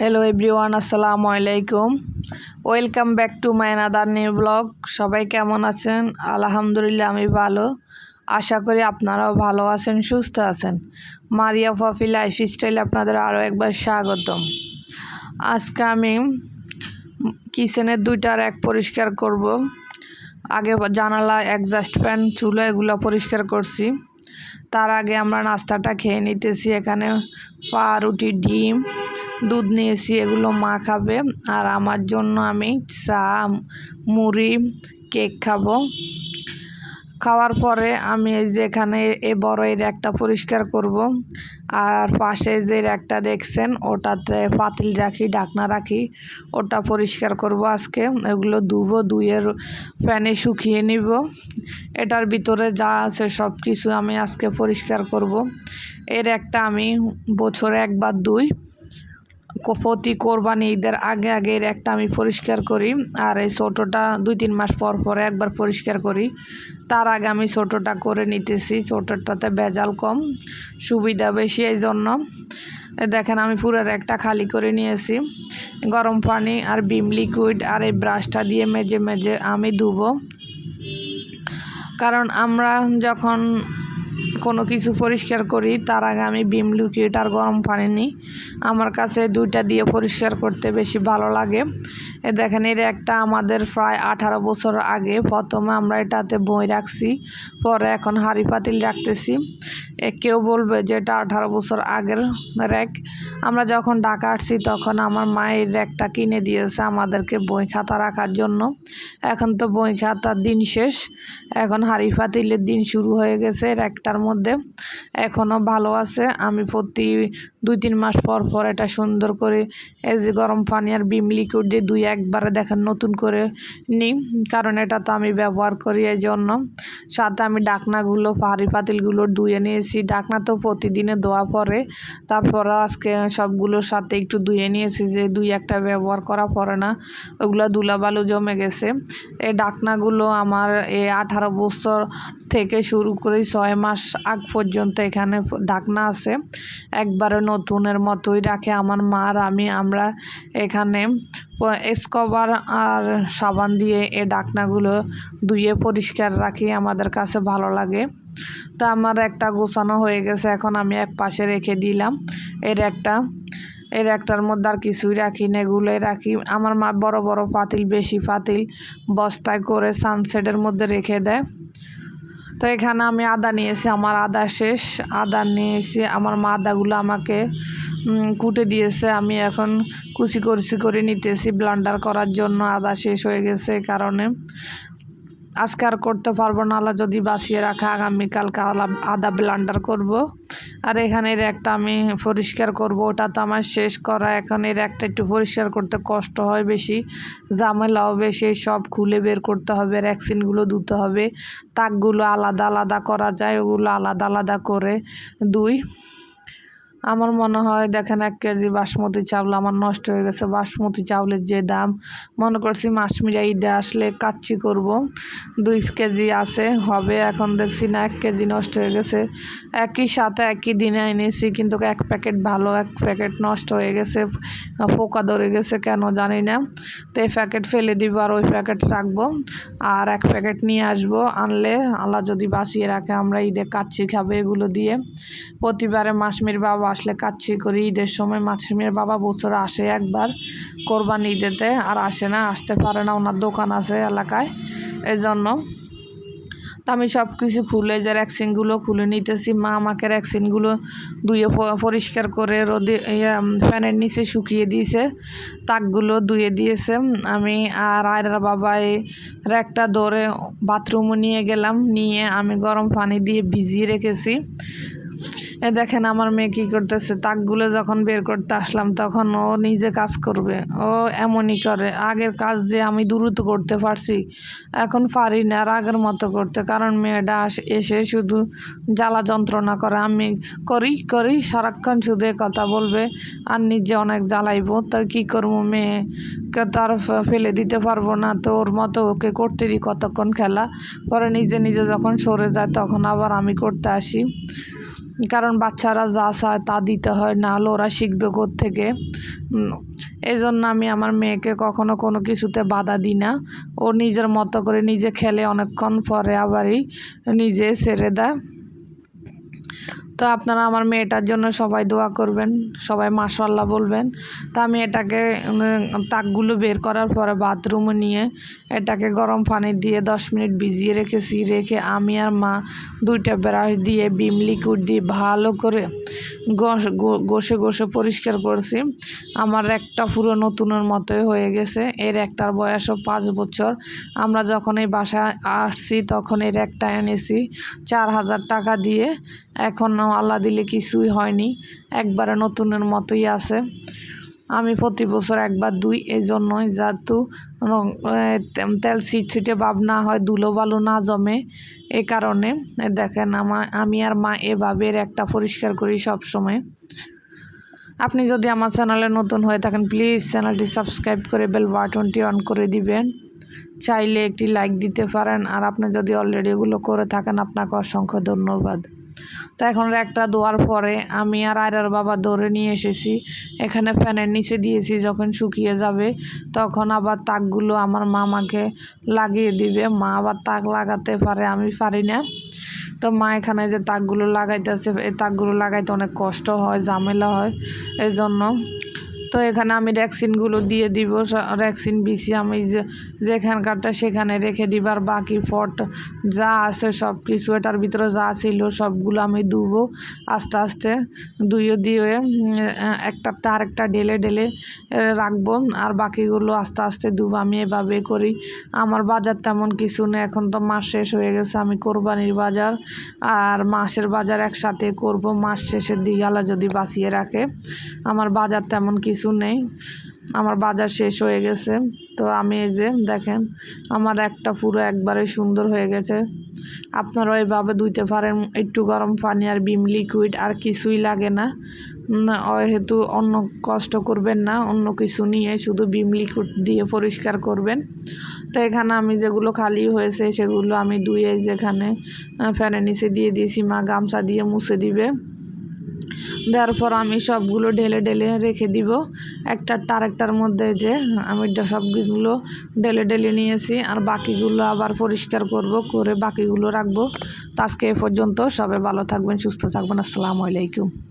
Hello everyone আসসালামু আলাইকুম welcome back to my another new blog সবাই কেমন আছেন? আলহামদুলিল্লাহ, আমি ভালো। আশা করি আপনারাও ভালো আছেন, সুস্থ আছেন। মারিয়া ফফি লাইফ স্টাইল আপনাদের আরও একবার স্বাগতম। আজকে আমি কিচেনের দুইটার এক পরিষ্কার করব। আগে জানালা একজাস্ট ফ্যান চুলো এগুলো পরিষ্কার করছি। তার আগে আমরা নাস্তাটা খেয়ে নিতেছি। এখানে পাউরুটি ডিম দুধ নিয়েছি, এগুলো মা খাবে। আর আমার জন্য আমি চা, মুড়ি, কেক খাব। খাওয়ার পরে আমি এই যে এখানে এ বড় এই র্যাকটা পরিষ্কার করব। আর পাশে যে র্যাকটা দেখছেন, ওটাতে পাতিল রাখি ডাকনা রাখি, ওটা পরিষ্কার করব আজকে। এগুলো ধুবো, ধুয়ে ফ্যানে শুকিয়ে নিব। এটার ভিতরে যা আছে সব কিছু আমি আজকে পরিষ্কার করব। এর একটা আমি বছরে একবার দুই প্রতি কোরবানি ঈদের আগে আগে একটা আমি পরিষ্কার করি আর এই ছোটোটা দুই তিন মাস পর পরে একবার পরিষ্কার করি। তার আগে আমি ছোটোটা করে নিতেছি, ছোটোটাতে ভেজাল কম, সুবিধা বেশি এই জন্য দেখেন আমি পুরো একটা খালি করে নিয়েছি। গরম পানি আর বিম লিকুইড আর এই ব্রাশটা দিয়ে মেজে মেজে আমি ধুবো। কারণ আমরা যখন কোনো কিছু পরিষ্কার করি, তার আগে আমি বিম লিকুইড আর গরম পানি নিই। আমার কাছে দুইটা দিয়ে পরিষ্কার করতে বেশি ভালো লাগে। এ দেখেন, এর একটা আমাদের প্রায় আঠারো বছর আগে প্রথমে আমরা এটাতে বই রাখছি, পরে এখন হাঁড়ি পাতিল রাখতেছি। কেউ বলবে যে এটা আঠারো বছর আগের র্যাক আমরা যখন ঢাকা আসছি, তখন আমার মায়ের র্যাকটা কিনে দিয়েছে আমাদেরকে বই খাতা রাখার জন্য। এখন তো বই খাতার দিন শেষ। এখন হাঁড়ি পাতিলের দিন শুরু হয়ে গেছে র্যাকটার মধ্যে। এখনও ভালো আছে। আমি প্রতি দুই তিন মাস পর পর এটা সুন্দর করে এই যে গরম পানি আর বিম লিকুইড দিয়ে দুই একবারে দেখেন নতুন করে নিই। কারণ এটা তো আমি ব্যবহার করি এই জন্য। সাথে আমি ডাকনাগুলো পাহাড়ি পাতিলগুলো ধুয়ে নিয়েছি। ডাকনা তো প্রতিদিনে ধোয়া পরে। তারপরে আজকে সবগুলোর সাথে একটু ধুয়ে নিয়েছি যে দুই একটা ব্যবহার করা পড়ে না, ওগুলো ধুলাবালু জমে গেছে। এই ডাকনাগুলো আমার এই আঠারো বছর থেকে শুরু করে ছয় মাস আগ পর্যন্ত এখানে ডাকনা আছে। একবারে নতুনের মতোই রাখে আমার মা আর আমি, আমরা এখানে স্কবার আর সাবান দিয়ে এ ডাকনাগুলো ধুয়ে পরিষ্কার রাখি, আমাদের কাছে ভালো লাগে। তা আমার একটা গোছানো হয়ে গেছে, এখন আমি এক পাশে রেখে দিলাম। এর একটা, এর একটার মধ্যে আর কিছুই রাখি না, এগুলোই রাখি। আমার মা বড় বড় পাতিল, বেশি পাতিল বস্তায় করে সানসেটের মধ্যে রেখে দেয়। তো এখানে আমি আদা নিয়েছি, আমার আদা শেষ। আদা নিয়েছি, আমার মা আদাগুলো আমাকে কুটে দিয়েছে। আমি এখন কুচি কুচি করে নিতেছি ব্লান্ডার করার জন্য আদা শেষ হয়ে গেছে কারণে। আজকে আর করতে পারব না আলা যদি বাঁচিয়ে রাখা, আগামীকালকে আদা ব্লান্ডার করব। আর এখানে এর একটা আমি পরিষ্কার করব, ওটা তো আমার শেষ করা। এখন এর একটা একটু পরিষ্কার করতে কষ্ট হয় বেশি, ঝামেলাও বেশি, সব খুলে বের করতে হবে ভ্যাকসিনগুলো ধুতে হবে। তাকগুলো আলাদা আলাদা করা যায়, ওগুলো আলাদা আলাদা করে দুই। আমার মনে হয়, দেখেন এক কেজি বাসমতি চাউল আমার নষ্ট হয়ে গেছে। বাসমতি চাউলের যে দাম, মনে করছি মাস মিরা ঈদে আসলে কাচ্চি করব। দুই কেজি আছে, হবে, এখন দেখছি না, এক কেজি নষ্ট হয়ে গেছে। একই সাথে একই দিনে এনেছি, কিন্তু এক প্যাকেট ভালো, এক প্যাকেট নষ্ট হয়ে গেছে, পোকা ধরে গেছে, কেন জানি না। তো এই প্যাকেট ফেলে দিব আর ওই প্যাকেট রাখব। আর এক প্যাকেট নিয়ে আসব, আনলে আল্লাহ যদি বাঁচিয়ে রাখে, আমরা ঈদে কাচ্চি খাব এগুলো দিয়ে। প্রতিবারে মাসমির বাবা আসলে কাচ্ছি করি, ঈদের সময় মাছের মেয়ের বাবা বছর আসে একবার, কোরবানি ঈদেতে, আর আসে না, আসতে পারে না, ওনার দোকান আছে এলাকায় এই জন্য তো আমি সব কিছু খুলে যে ভ্যাকসিনগুলো খুলে নিতেছি, মা আমাকে র্যাকসিনগুলো ধুয়ে পরিষ্কার করে রোদে ফ্যানের নিচে শুকিয়ে দিয়েছে, তাকগুলো ধুয়ে দিয়েছে, আমি আর আয়রা বাবা এই র্যাকটা ধরে বাথরুমও নিয়ে গেলাম, নিয়ে আমি গরম পানি দিয়ে ভিজিয়ে রেখেছি। এ দেখেন আমার মেয়ে কী করতেছে তাকগুলো যখন বের করতে আসলাম তখন ও নিজে কাজ করবে, ও এমনই করে। আগের কাজ যে আমি দ্রুত করতে পারছি, এখন পারি না আর আগের মতো করতে। কারণ মেয়েটা এসে শুধু জ্বালা যন্ত্রণা করে। আমি করি করি, সারাক্ষণ শুধু কথা বলবে আর নিজে অনেক জ্বালাইবো। তো কী করব, মেয়েকে তার ফেলে দিতে পারব না। তো ওর মতো ওকে করতে দিই কতক্ষণ খেলা। পরে নিজে নিজে যখন সরে যায় তখন আবার আমি করতে আসি। কারণ বাচ্চারা যা চায় তা দিতে হয় না হলে ওরা শিখবে থেকে এই জন্য আমি আমার মেয়েকে কখনো কোনো কিছুতে বাধা দিই না। ও নিজের মতো করে নিজে খেলে অনেকক্ষণ পরে আবারই নিজে ছেড়ে দেয়। তো আপনারা আমার মেয়েটার জন্য সবাই দোয়া করবেন, সবাই মাশাল্লাহ বলবেন। তা আমি এটাকে তাকগুলো বের করার পরে বাথরুমে নিয়ে এটাকে গরম পানি দিয়ে দশ মিনিট ভিজিয়ে রেখেছি, রেখে আমি আর মা দুইটা ব্রাশ দিয়ে বিম লিকুইড দিয়ে ভালো করে ঘষে ঘষে পরিষ্কার করছি। আমার একটা পুরো নতুনের মতোই হয়ে গেছে, এর একটার বয়সও পাঁচ বছর। আমরা যখন এই বাসায় আসছি তখন এর একটা এনেছি, চার হাজার টাকা দিয়ে। এখন আল্লাহ দিলে কিছুই হয়নি। একবারে নতুনের মতোই আছে। আমি প্রতি বছর একবার দুই এই জন্যই যাতে এ, তেল ছিটছিটে ভাব না হয় ধুলো বালু না জমে। এই কারণে এ দেখেন আমা আমি আর মা এভাবে একটা পরিষ্কার করি সব সময় আপনি যদি আমার চ্যানেলে নতুন হয়ে থাকেন প্লিজ চ্যানেলটি সাবস্ক্রাইব করে বেল বাটনটি অন করে দিবেন। চাইলে একটি লাইক দিতে পারেন। আর আপনি যদি অলরেডি এগুলো করে থাকেন আপনাকে অসংখ্য ধন্যবাদ। তো এখন একটা দোয়ার পরে আমি আর আয়রার বাবা ধরে নিয়ে এসেছি। এখানে ফ্যানের নিচে দিয়েছি, যখন শুকিয়ে যাবে তখন আবার তাকগুলো আমার মামাকে লাগিয়ে দিবে। মা আবার তাক লাগাতে পারে, আমি পারি না। তো মা এখানে যে তাকগুলো লাগাইতেছে, এই তাকগুলো লাগাইতে অনেক কষ্ট হয়, ঝামেলা হয়। এই জন্য তো এখানে আমি ভ্যাকসিনগুলো দিয়ে দিব ভ্যাকসিন বিছি আমি যে যেখানকারটা সেখানে রেখে দিবার বাকি ফট যা আছে সব কিছু এটার ভিতরে যা ছিল সবগুলো আমি ধুবো আস্তে আস্তে ধুয়ে দিয়ে উম, একটা আরেকটা ঢেলে ঢেলে রাখব আর বাকিগুলো আস্তে আস্তে ধুবো আমি এভাবে করি। আমার বাজার তেমন কিছু নেই এখন তো মাস শেষ হয়ে গেছে আমি কোরবানির বাজার আর মাসের বাজার একসাথে করব মাস শেষের দিকে যদি বাঁচিয়ে রাখে। আমার বাজার তেমন কিছু নেই। আমার বাজার শেষ হয়ে গেছে। তো আমি এই যে দেখেন, আমার একটা পুরো একবারে সুন্দর হয়ে গেছে। আপনারা এভাবে ধুইতে পারেন, একটু গরম পানি আর বিম লিকুইড আর কিছুই লাগে না। হেতু অন্য কষ্ট করবেন না, অন্য কিছু নিয়ে শুধু বিম লিকুইড দিয়ে পরিষ্কার করবেন। তো এখানে আমি যেগুলো খালি হয়েছে, সেগুলো আমি ধুয়ে যেখানে ফ্যানের নিচে দিয়ে দিয়েছি। মা গামছা দিয়ে মুছে দিবে। দেওয়ার পর আমি সবগুলো ঢেলে ঢেলে রেখে দিব। একটা আরেকটার মধ্যে যে আমি সব সবগুলো ঢেলে ঢেলে নিয়েছি আর বাকিগুলো আবার পরিষ্কার করব, করে বাকিগুলো রাখব। তো আজকে এ পর্যন্ত সবাই ভালো থাকবেন, সুস্থ থাকবেন। আসসালামু আলাইকুম।